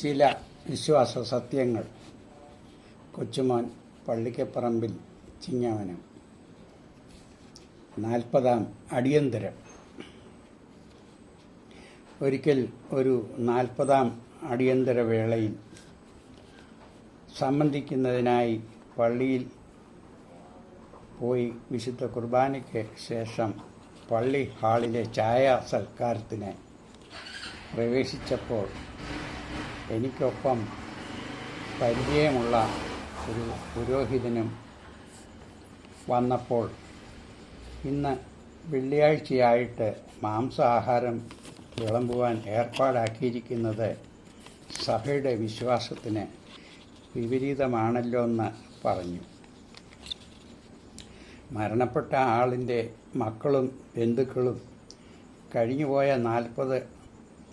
ചില വിശ്വാസ സത്യങ്ങൾ. കൊച്ചുമോൻ പള്ളിക്കപ്പറമ്പിൽ ചിങ്ങവനം. നാൽപ്പതാം അടിയന്തരം. ഒരിക്കൽ ഒരു നാൽപ്പതാം അടിയന്തര വേളയിൽ സംബന്ധിക്കുന്നതിനായി പള്ളിയിൽ പോയി വിശുദ്ധ കുർബാനയ്ക്ക് ശേഷം പള്ളി ഹാളിലെ ചായ സൽക്കാരത്തിന് പ്രവേശിച്ചപ്പോൾ എനിക്കൊപ്പം പരിചയമുള്ള ഒരു പുരോഹിതനും വന്നപ്പോൾ ഇന്ന് വെള്ളിയാഴ്ചയായിട്ട് മാംസാഹാരം വിളമ്പുവാൻ ഏർപ്പാടാക്കിയിരിക്കുന്നത് സഭയുടെ വിശ്വാസത്തിന് വിപരീതമാണല്ലോ എന്ന് പറഞ്ഞു. മരണപ്പെട്ട ആളിന്റെ മക്കളും ബന്ധുക്കളും കഴിഞ്ഞുപോയ നാൽപ്പത്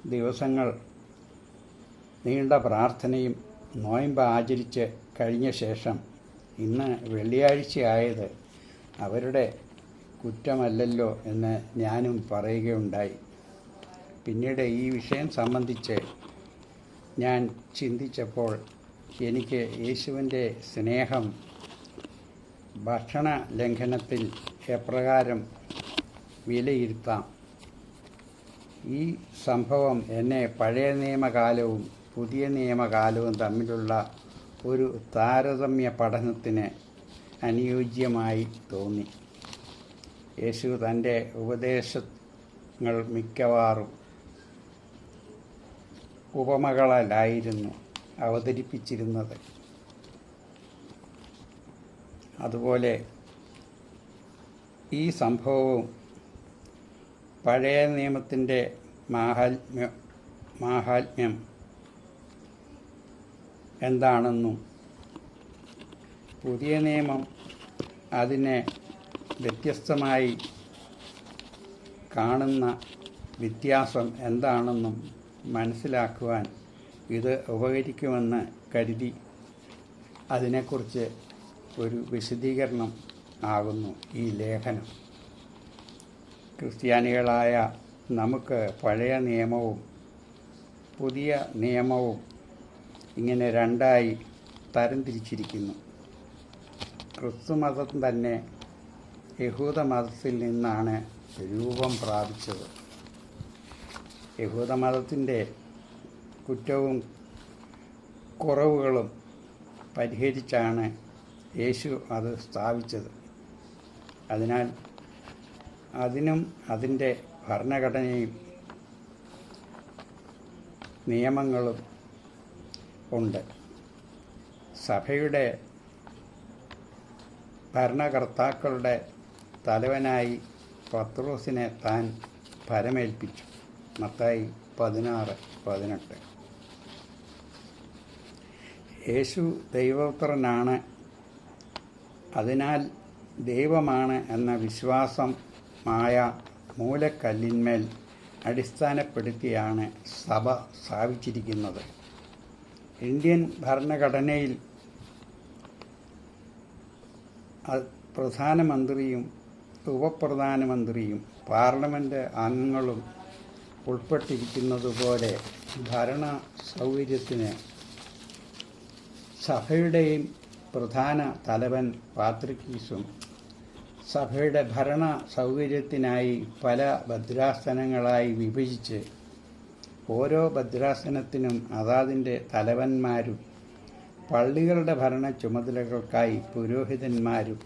ദിവസങ്ങൾ നീണ്ട പ്രാർത്ഥനയും നോയമ്പ് ആചരിച്ച് കഴിഞ്ഞ ശേഷം ഇന്ന് വെള്ളിയാഴ്ചയായത് അവരുടെ കുറ്റമല്ലല്ലോ എന്ന് ഞാനും പറയുകയുണ്ടായി. പിന്നീട് ഈ വിഷയം സംബന്ധിച്ച് ഞാൻ ചിന്തിച്ചപ്പോൾ എനിക്ക് യേശുവിന്റെ സ്നേഹം ഭക്ഷണ ലംഘനത്തിൽ എപ്രകാരം വിലയിരുത്താം? ഈ സംഭവം എന്നെ പഴയ നിയമകാലവും പുതിയ നിയമകാലവും തമ്മിലുള്ള ഒരു താരതമ്യ പഠനത്തിന് അനുയോജ്യമായി തോന്നി. യേശു തന്റെ ഉപദേശങ്ങൾ മിക്കവാറും ഉപമകളായിരുന്നു അവതരിപ്പിച്ചിരുന്നത്. അതുപോലെ ഈ സംഭവവും പഴയ നിയമത്തിന്റെ മാഹാത്മ്യ മാഹാത്മ്യം എന്താണെന്നും പുതിയ നിയമം അതിനെ വ്യത്യസ്തമായി കാണുന്ന വ്യത്യാസം എന്താണെന്നും മനസ്സിലാക്കുവാൻ ഇത് ഉപകരിക്കുമെന്ന് കരുതി അതിനെക്കുറിച്ച് ഒരു വിശദീകരണം ആകുന്നു ഈ ലേഖനം. ക്രിസ്ത്യാനികളായ നമുക്ക് പഴയ നിയമവും പുതിയ നിയമവും ഇങ്ങനെ രണ്ടായി തരംതിരിച്ചിരിക്കുന്നു. ക്രിസ്തുമതം തന്നെ യഹൂദ മതത്തിൽ നിന്നാണ് രൂപം പ്രാപിച്ചത്. യഹൂദ യഹൂദമതത്തിന്റെ കുറ്റവും കുറവുകളും പരിഹരിച്ചാണ് യേശു അത് സ്ഥാപിച്ചത്. അതിനാൽ അതിനും അതിന്റെ ഭരണഘടനയും നിയമങ്ങളും ഉണ്ട്. സഭയുടെ ഭരണകർത്താക്കളുടെ തലവനായി പത്രോസിനെ താൻ ഫലമേൽപ്പിച്ചു മത്തായി പതിനാറ് പതിനെട്ട്. യേശു ദൈവപുത്രനാണ്. അതിനാൽ ദൈവമാണ് എന്ന വിശ്വാസമായ മൂലക്കല്ലിന്മേൽ അടിസ്ഥാനപ്പെടുത്തിയാണ് സഭ സ്ഥാപിച്ചിരിക്കുന്നത്. ഇന്ത്യൻ ഭരണഘടനയിൽ പ്രധാനമന്ത്രിയും ഉപപ്രധാനമന്ത്രിയും പാർലമെന്റ് അംഗങ്ങളും ഉൾപ്പെട്ടിരിക്കുന്നതുപോലെ ഭരണ സൗകര്യത്തിന് സഭയുടെയും പ്രധാന തലവൻ പാത്രിക്കീസും സഭയുടെ ഭരണ സൗകര്യത്തിനായി പല ഭദ്രാസനങ്ങളായി വിഭജിച്ച് ഓരോ ഭദ്രാസനത്തിനും അതാതിന്റെ തലവന്മാരും പള്ളികളുടെ ഭരണ ചുമതലകൾക്കായി പുരോഹിതന്മാരും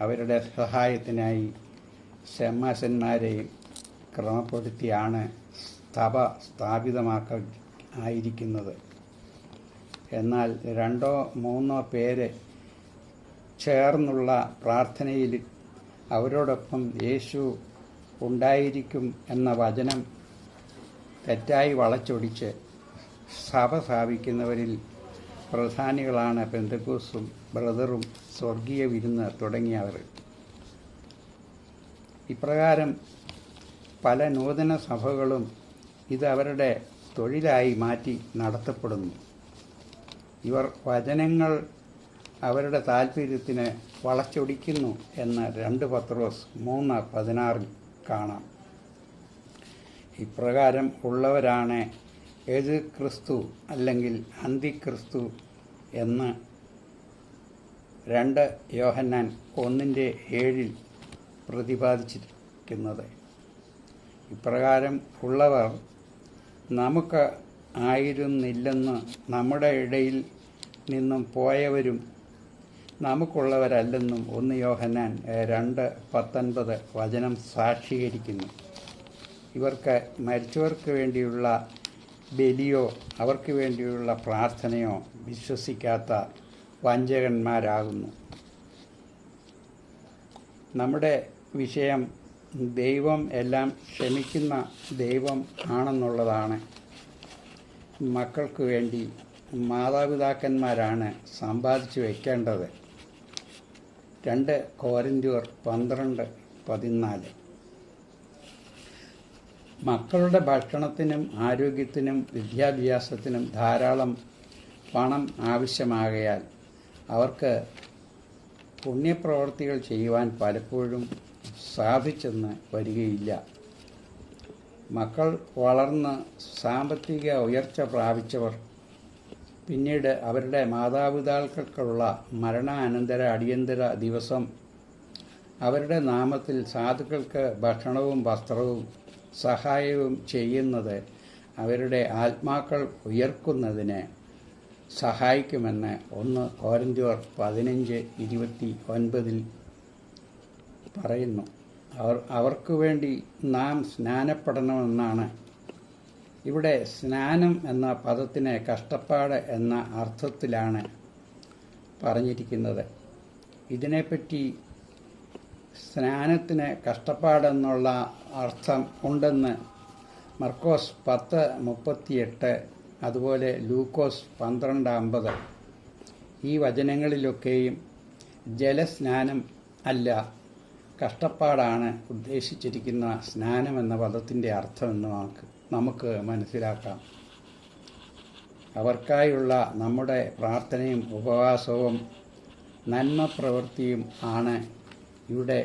അവരുടെ സഹായത്തിനായി ഷമാസന്മാരെയും ക്രമപ്പെടുത്തിയാണ് സ്ഥപ സ്ഥാപിതമാക്ക ആയിരിക്കുന്നത്. എന്നാൽ രണ്ടോ മൂന്നോ പേര് ചേർന്നുള്ള പ്രാർത്ഥനയിൽ അവരോടൊപ്പം യേശു ഉണ്ടായിരിക്കും എന്ന വചനം തെറ്റായി വളച്ചൊടിച്ച് സഭ സ്ഥാപിക്കുന്നവരിൽ പ്രധാനികളാണ് പെന്തക്കൂസും ബ്രദറും സ്വർഗീയ വിരുന്ന് തുടങ്ങിയവർ. ഇപ്രകാരം പല നൂതന സഭകളും ഇത് അവരുടെ തൊഴിലായി മാറ്റി നടത്തപ്പെടുന്നു. ഇവർ വചനങ്ങൾ അവരുടെ താൽപ്പര്യത്തിന് വളച്ചൊടിക്കുന്നു എന്ന് രണ്ട് പത്രോസ് മൂന്ന് പതിനാറിൽ കാണാം. ഇപ്രകാരം ഉള്ളവരാണ് എതിർ ക്രിസ്തു അല്ലെങ്കിൽ അന്തിക്രിസ്തു എന്ന് രണ്ട് യോഹന്നാൻ ഒന്നിന്റെ ഏഴിൽ പ്രതിപാദിച്ചിരിക്കുന്നത്. ഇപ്രകാരം ഉള്ളവർ നമുക്ക് ആയിരുന്നില്ലെന്ന് നമ്മുടെ ഇടയിൽ നിന്നും പോയവരും നമുക്കുള്ളവരല്ലെന്നും ഒന്ന് യോഹന്നാൻ രണ്ട് പത്തൊൻപത് വചനം സാക്ഷീകരിക്കുന്നു. ഇവർക്ക് മരിച്ചവർക്ക് വേണ്ടിയുള്ള ബലിയോ അവർക്ക് വേണ്ടിയുള്ള പ്രാർത്ഥനയോ വിശ്വസിക്കാത്ത വഞ്ചകന്മാരാകുന്നു. നമ്മുടെ വിഷയം ദൈവം എല്ലാം ക്ഷമിക്കുന്ന ദൈവം ആണെന്നുള്ളതാണ്. മക്കൾക്ക് വേണ്ടി മാതാപിതാക്കന്മാരാണ് സമ്പാദിച്ചു വയ്ക്കേണ്ടത് രണ്ട് കോരന്റൂർ പന്ത്രണ്ട് പതിനാല്. മക്കളുടെ ഭക്ഷണത്തിനും ആരോഗ്യത്തിനും വിദ്യാഭ്യാസത്തിനും ധാരാളം പണം ആവശ്യമാകയാൽ അവർക്ക് പുണ്യപ്രവർത്തികൾ ചെയ്യുവാൻ പലപ്പോഴും സാധിച്ചെന്ന് വരികയില്ല. മക്കൾ വളർന്ന് സാമ്പത്തിക ഉയർച്ച പ്രാപിച്ചവർ പിന്നീട് അവരുടെ മാതാപിതാക്കൾക്കുള്ള മരണാനന്തര അടിയന്തര ദിവസം അവരുടെ നാമത്തിൽ സാധുക്കൾക്ക് ഭക്ഷണവും വസ്ത്രവും സഹായവും ചെയ്യുന്നത് അവരുടെ ആത്മാക്കൾ ഉയർക്കുന്നതിന് സഹായിക്കുമെന്ന് ഒന്ന് കോരന്തിയോർ പതിനഞ്ച് ഇരുപത്തി ഒൻപതിൽ പറയുന്നു. അവർ അവർക്ക് വേണ്ടി നാം സ്നാനപ്പെടണമെന്നാണ്. ഇവിടെ സ്നാനം എന്ന പദത്തിന് കഷ്ടപ്പാട് എന്ന അർത്ഥത്തിലാണ് പറഞ്ഞിരിക്കുന്നത്. ഇതിനെപ്പറ്റി സ്നാനത്തിന് കഷ്ടപ്പാടെന്നുള്ള അർത്ഥം ഉണ്ടെന്ന് മർക്കോസ് പത്ത് മുപ്പത്തിയെട്ട് അതുപോലെ ലൂക്കോസ് പന്ത്രണ്ട് അമ്പത്. ഈ വചനങ്ങളിലൊക്കെയും ജലസ്നാനം അല്ല കഷ്ടപ്പാടാണ് ഉദ്ദേശിച്ചിരിക്കുന്ന സ്നാനം എന്ന പദത്തിന്റെ അർത്ഥമെന്ന് നമുക്ക് നമുക്ക് മനസ്സിലാക്കാം. അവർക്കായുള്ള നമ്മുടെ പ്രാർത്ഥനയും ഉപവാസവും നന്മ പ്രവൃത്തിയും ആണ് ഇവിടെ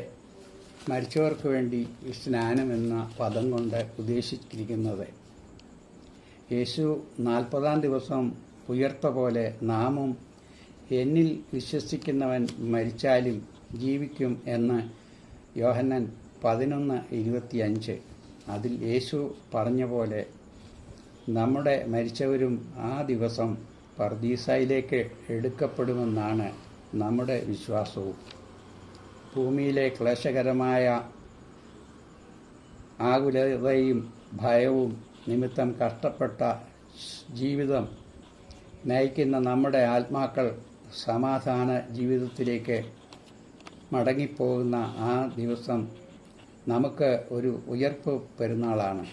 മരിച്ചവർക്ക് വേണ്ടി സ്നാനം എന്ന പദം കൊണ്ട് ഉദ്ദേശിച്ചിരിക്കുന്നത്. യേശു നാൽപ്പതാം ദിവസം ഉയർത്ത പോലെ നാമും എന്നിൽ വിശ്വസിക്കുന്നവൻ മരിച്ചാലും ജീവിക്കും എന്ന് യോഹന്നൻ പതിനൊന്ന് ഇരുപത്തിയഞ്ച്. അതിൽ യേശു പറഞ്ഞ പോലെ നമ്മുടെ മരിച്ചവരും ആ ദിവസം പർദീസയിലേക്ക് എടുക്കപ്പെടുമെന്നാണ് നമ്മുടെ വിശ്വാസവും. ഭൂമിയിലെ ക്ലേശകരമായ ആകുലതയും ഭയവും നിമിത്തം കഷ്ടപ്പെട്ട ജീവിതം നയിക്കുന്ന നമ്മുടെ ആത്മാക്കൾ സമാധാന ജീവിതത്തിലേക്ക് മടങ്ങിപ്പോകുന്ന ആ ദിവസം നമുക്ക് ഒരു ഉയർപ്പ് പെരുന്നാളാണ്.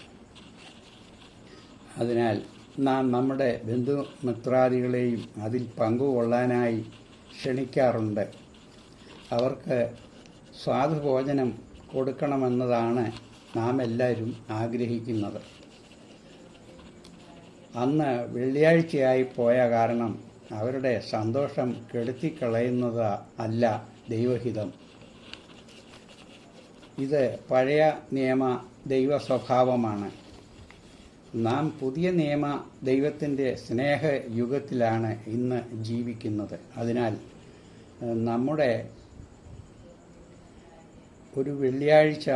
അതിനാൽ നാം നമ്മുടെ ബന്ധുമിത്രാദികളെയും അതിൽ പങ്കുകൊള്ളാനായി ക്ഷണിക്കാറുണ്ട്. അവർക്ക് സ്വാദുഭോജനം കൊടുക്കണമെന്നതാണ് നാം എല്ലാവരും ആഗ്രഹിക്കുന്നത്. അന്ന് വെള്ളിയാഴ്ചയായി പോയ കാരണം അവരുടെ സന്തോഷം കെടുത്തിക്കളയുന്നത് അല്ല ദൈവഹിതം. ഇത് പഴയ നിയമ ദൈവ സ്വഭാവമാണ് നാം പുതിയ നിയമ ദൈവത്തിന്റെ സ്നേഹ യുഗത്തിലാണ് ഇന്ന് ജീവിക്കുന്നത്. അതിനാൽ നമ്മുടെ ഒരു വെള്ളിയാഴ്ച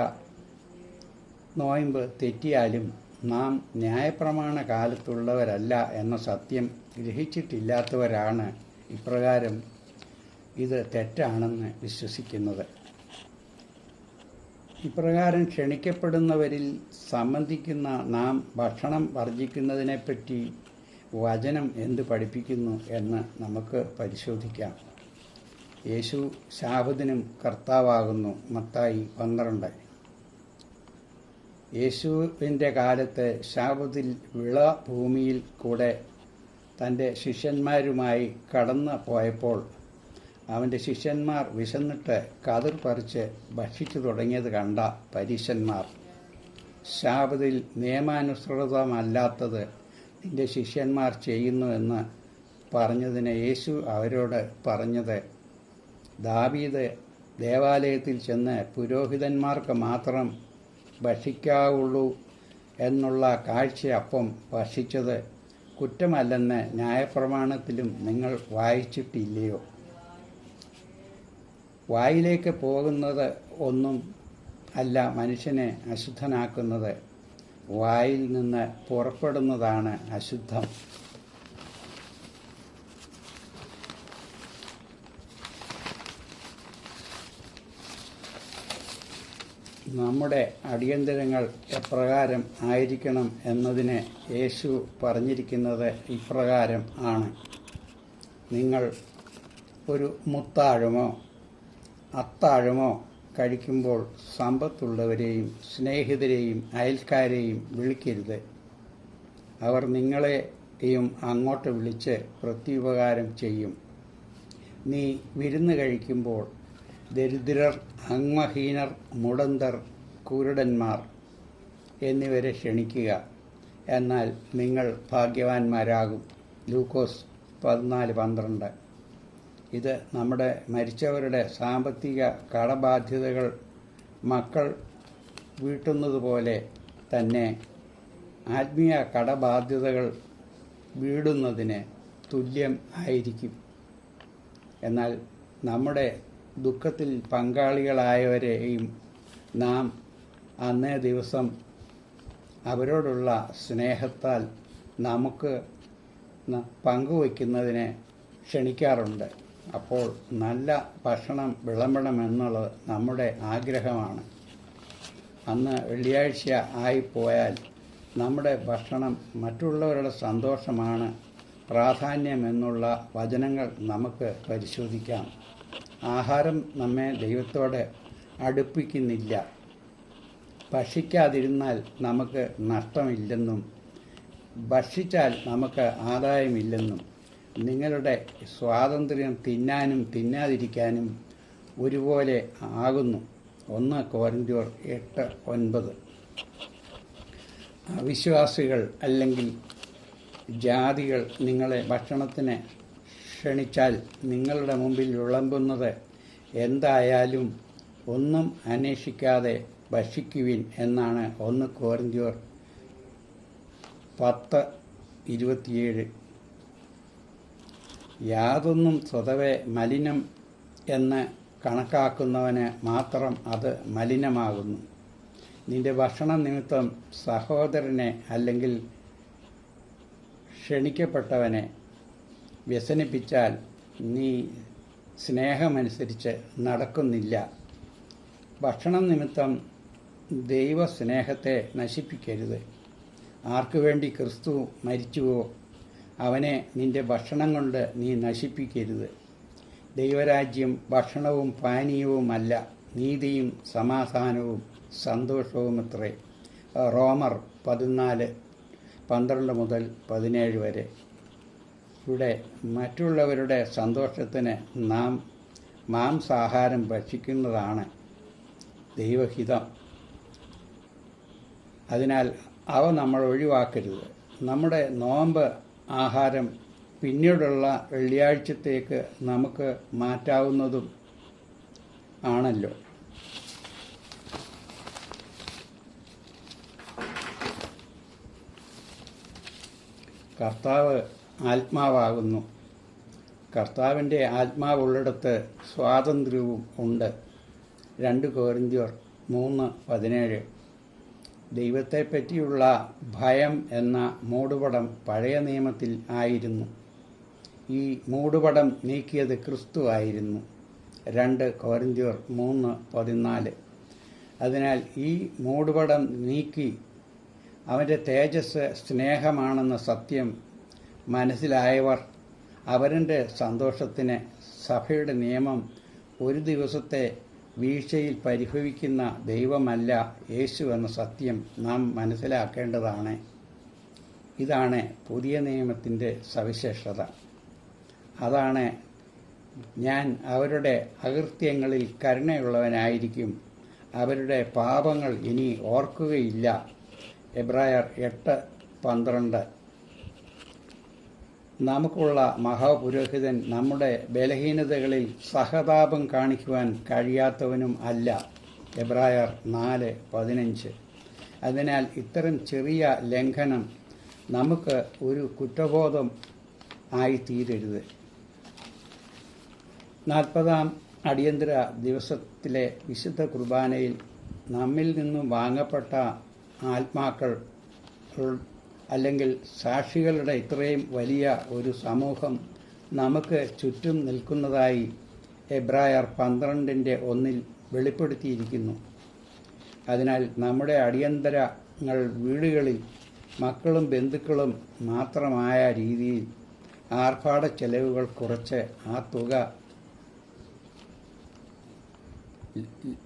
നോയമ്പ് തെറ്റിയാലും നാം ന്യായപ്രമാണ കാലത്തുള്ളവരല്ല എന്ന സത്യം ഗ്രഹിച്ചിട്ടില്ലാത്തവരാണ് ഇപ്രകാരം ഇത് തെറ്റാണെന്ന് വിശ്വസിക്കുന്നത്. ഇപ്രകാരം ക്ഷണിക്കപ്പെടുന്നവരിൽ സംബന്ധിക്കുന്ന നാം ഭക്ഷണം വർജിക്കുന്നതിനെപ്പറ്റി വചനം എന്ത് പഠിപ്പിക്കുന്നു എന്ന് നമുക്ക് പരിശോധിക്കാം. യേശു ശാബദിനും കർത്താവാകുന്നു. മത്തായി പന്ത്രണ്ട്. യേശുവിന്റെ കാലത്ത് ശാബദിൽ വിള ഭൂമിയിൽ കൂടെ തന്റെ ശിഷ്യന്മാരുമായി കടന്നു പോയപ്പോൾ അവന്റെ ശിഷ്യന്മാർ വിശന്നിട്ട് കതിർ പറിച്ച് ഭക്ഷിച്ചു തുടങ്ങിയത് കണ്ട പരീശന്മാർ. ശാബദിൽ നിയമാനുസൃതമല്ലാത്തത് നിന്റെ ശിഷ്യന്മാർ ചെയ്യുന്നുവെന്ന് പറഞ്ഞതിന് യേശു അവരോട് പറഞ്ഞത് ദാവീദ് ദേവാലയത്തിൽ ചെന്ന് പുരോഹിതന്മാർക്ക് മാത്രം ഭക്ഷിക്കാവുള്ളൂ എന്നുള്ള കാഴ്ചയപ്പം ഭക്ഷിച്ചത് കുറ്റമല്ലെന്ന് ന്യായപ്രമാണത്തിലും നിങ്ങൾ വായിച്ചിട്ടില്ലയോ? വായിലേക്ക് പോകുന്നത് ഒന്നും അല്ല മനുഷ്യനെ അശുദ്ധനാക്കുന്നത്. വായിൽ നിന്ന് പുറപ്പെടുന്നതാണ് അശുദ്ധം. നമ്മുടെ അടിയന്തരങ്ങൾ എപ്രകാരം ആയിരിക്കണം എന്നതിനെ യേശു പറഞ്ഞിരിക്കുന്നത് ഇപ്രകാരം ആണ്. നിങ്ങൾ ഒരു മുത്താഴമോ അത്താഴമോ കഴിക്കുമ്പോൾ സമ്പത്തുള്ളവരെയും സ്നേഹിതരെയും അയൽക്കാരെയും വിളിക്കരുത്. അവർ നിങ്ങളെയും അങ്ങോട്ട് വിളിച്ച് പ്രത്യുപകാരം ചെയ്യും. നീ വിരുന്ന് കഴിക്കുമ്പോൾ ദരിദ്രർ അംഗഹീനർ മുടന്തർ കുരുടന്മാർ എന്നിവരെ ക്ഷണിക്കുക. എന്നാൽ നിങ്ങൾ ഭാഗ്യവാന്മാരാകും. ലൂക്കോസ് പതിനാല് പന്ത്രണ്ട്. ഇത് നമ്മുടെ മരിച്ചവരുടെ സാമ്പത്തിക കടബാധ്യതകൾ മക്കൾ വീട്ടുന്നതുപോലെ തന്നെ ആത്മീയ കടബാധ്യതകൾ വീടുന്നതിന് തുല്യം ആയിരിക്കും. എന്നാൽ നമ്മുടെ ദുഃഖത്തിൽ പങ്കാളികളായവരെയും നാം അന്നേ ദിവസം അവരോടുള്ള സ്നേഹത്താൽ നമുക്ക് പങ്കുവയ്ക്കുന്നതിനെ ക്ഷണിക്കാറുണ്ട്. അപ്പോൾ നല്ല ഭക്ഷണം വിളമ്പണമെന്നുള്ളത് നമ്മുടെ ആഗ്രഹമാണ്. അന്ന് വെള്ളിയാഴ്ച ആയിപ്പോയാൽ നമ്മുടെ ഭക്ഷണം മറ്റുള്ളവരുടെ സന്തോഷമാണ് പ്രാധാന്യമെന്നുള്ള വചനങ്ങൾ നമുക്ക് പരിശോധിക്കാം. ആഹാരം നമ്മെ ദൈവത്തോട് അടുപ്പിക്കുന്നില്ല. ഭക്ഷിക്കാതിരുന്നാൽ നമുക്ക് നഷ്ടമില്ലെന്നും ഭക്ഷിച്ചാൽ നമുക്ക് ആദായമില്ലെന്നും നിങ്ങളുടെ സ്വാതന്ത്ര്യം തിന്നാനും തിന്നാതിരിക്കാനും ഒരുപോലെ ആകുന്നു. ഒന്ന് കോരഞ്ചോർ എട്ട് ഒൻപത്. അവിശ്വാസികൾ അല്ലെങ്കിൽ ജാതികൾ നിങ്ങളെ ഭക്ഷണത്തിന് ക്ഷണിച്ചാൽ നിങ്ങളുടെ മുമ്പിൽ വിളമ്പുന്നത് എന്തായാലും ഒന്നും അന്വേഷിക്കാതെ ഭക്ഷിക്കുവിൻ എന്നാണ് ഒന്ന് കോരന്തിയോർ പത്ത് ഇരുപത്തിയേഴ്. യാതൊന്നും സ്വതവേ മലിനം എന്ന് കണക്കാക്കുന്നവന് മാത്രം അത് മലിനമാകുന്നു. നിന്റെ ഭക്ഷണ നിമിത്തം സഹോദരനെ അല്ലെങ്കിൽ ക്ഷണിക്കപ്പെട്ടവനെ വ്യസനിപ്പിച്ചാൽ നീ സ്നേഹമനുസരിച്ച് നടക്കുന്നില്ല. ഭക്ഷണം നിമിത്തം ദൈവസ്നേഹത്തെ നശിപ്പിക്കരുത്. ആർക്കു വേണ്ടി ക്രിസ്തു മരിച്ചുവോ അവനെ നിന്റെ ഭക്ഷണം കൊണ്ട് നീ നശിപ്പിക്കരുത്. ദൈവരാജ്യം ഭക്ഷണവും പാനീയവുമല്ല നീതിയും സമാധാനവും സന്തോഷവും അത്രേ റോമർ പതിനാല് പന്ത്രണ്ട് മുതൽ പതിനേഴ് വരെ. ഇവിടെ മറ്റുള്ളവരുടെ സന്തോഷത്തിന് നാം മാംസാഹാരം ഭക്ഷിക്കുന്നതാണ് ദൈവഹിതം. അതിനാൽ അവ നമ്മൾ ഒഴിവാക്കരുത്. നമ്മുടെ നോമ്പ് ആഹാരം പിന്നീടുള്ള വെള്ളിയാഴ്ചത്തേക്ക് നമുക്ക് മാറ്റാവുന്നതും ആണല്ലോ. കർത്താവ് ആത്മാവാകുന്നു. കർത്താവിന്റെ ആത്മാവുള്ളിടത്ത് സ്വാതന്ത്ര്യവും ഉണ്ട്. രണ്ട് കോരിന്ത്യർ മൂന്ന് പതിനേഴ്. ദൈവത്തെപ്പറ്റിയുള്ള ഭയം എന്ന മൂടുപടം പഴയ നിയമത്തിൽ ആയിരുന്നു. ഈ മൂടുപടം നീക്കിയത് ക്രിസ്തു ആയിരുന്നു. രണ്ട് കോരിന്ത്യർ മൂന്ന് പതിനാല്. അതിനാൽ ഈ മൂടുപടം നീക്കി അവന്റെ തേജസ് സ്നേഹമാണെന്ന സത്യം മനസ്സിലായവർ. അവരുടെ സന്തോഷത്തിന് സഭയുടെ നിയമം ഒരു ദിവസത്തെ വീഴ്ചയിൽ പരിഭവിക്കുന്ന ദൈവമല്ല യേശു എന്ന സത്യം നാം മനസ്സിലാക്കേണ്ടതാണ്. ഇതാണ് പുതിയ നിയമത്തിന്റെ സവിശേഷത. അതാണ് ഞാൻ അവരുടെ അകൃത്യങ്ങളിൽ കരുണയുള്ളവനായിരിക്കും. അവരുടെ പാപങ്ങൾ ഇനി ഓർക്കുകയില്ല. എബ്രായർ എട്ട് പന്ത്രണ്ട് നമുക്കുള്ള മഹാപുരോഹിതൻ നമ്മുടെ ബലഹീനതകളിൽ സഹതാപം കാണിക്കുവാൻ കഴിയാത്തവനും അല്ല. എബ്രായർ നാല് പതിനഞ്ച്. അതിനാൽ ഇത്തരം ചെറിയ ലംഘനം നമുക്ക് ഒരു കുറ്റബോധം ആയിത്തീരരുത്. നാൽപ്പതാം അടിയന്തര ദിവസത്തിലെ വിശുദ്ധ കുർബാനയിൽ നമ്മിൽ നിന്നും വാങ്ങപ്പെട്ട ആത്മാക്കൾ അല്ലെങ്കിൽ സാക്ഷികളുടെ ഇത്രയും വലിയ ഒരു സമൂഹം നമുക്ക് ചുറ്റും നിൽക്കുന്നതായി എബ്രായർ പന്ത്രണ്ടിന്റെ ഒന്നിൽ വെളിപ്പെടുത്തിയിരിക്കുന്നു. അതിനാൽ നമ്മുടെ അടിയന്തരങ്ങൾ വീടുകളിൽ മക്കളും ബന്ധുക്കളും മാത്രമായ രീതിയിൽ ആർഭാട ചെലവുകൾ കുറച്ച് ആ തുക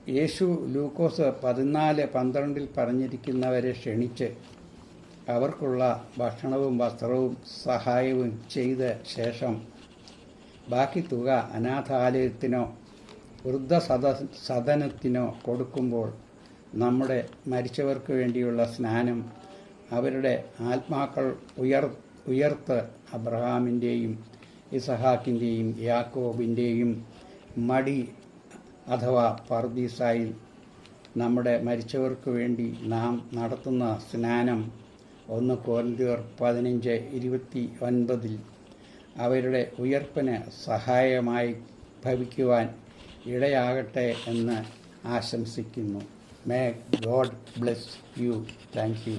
യേശു ലൂക്കോസ് പതിനാല് പന്ത്രണ്ടിൽ പറഞ്ഞിരിക്കുന്നവരെ ക്ഷണിച്ച് അവർക്കുള്ള ഭക്ഷണവും വസ്ത്രവും സഹായവും ചെയ്ത ശേഷം ബാക്കി തുക അനാഥാലയത്തിനോ വൃദ്ധസദ സദനത്തിനോ കൊടുക്കുമ്പോൾ നമ്മുടെ മരിച്ചവർക്ക് വേണ്ടിയുള്ള സ്നാനം അവരുടെ ആത്മാക്കൾ ഉയർ ഉയർത്ത് അബ്രഹാമിന്റെയും ഇസഹാക്കിന്റെയും യാക്കോബിന്റെയും മടി അഥവാ പർദീസായിൽ നമ്മുടെ മരിച്ചവർക്ക് വേണ്ടി നാം നടത്തുന്ന സ്നാനം ഒന്ന് കോരിന്തിയർ പതിനഞ്ച് ഇരുപത്തി ഒൻപതിൽ അവരുടെ ഉയർപ്പിന് സഹായമായി ഭവിക്കുവാൻ ഇടയാകട്ടെ എന്ന് ആശംസിക്കുന്നു. May God bless you thank you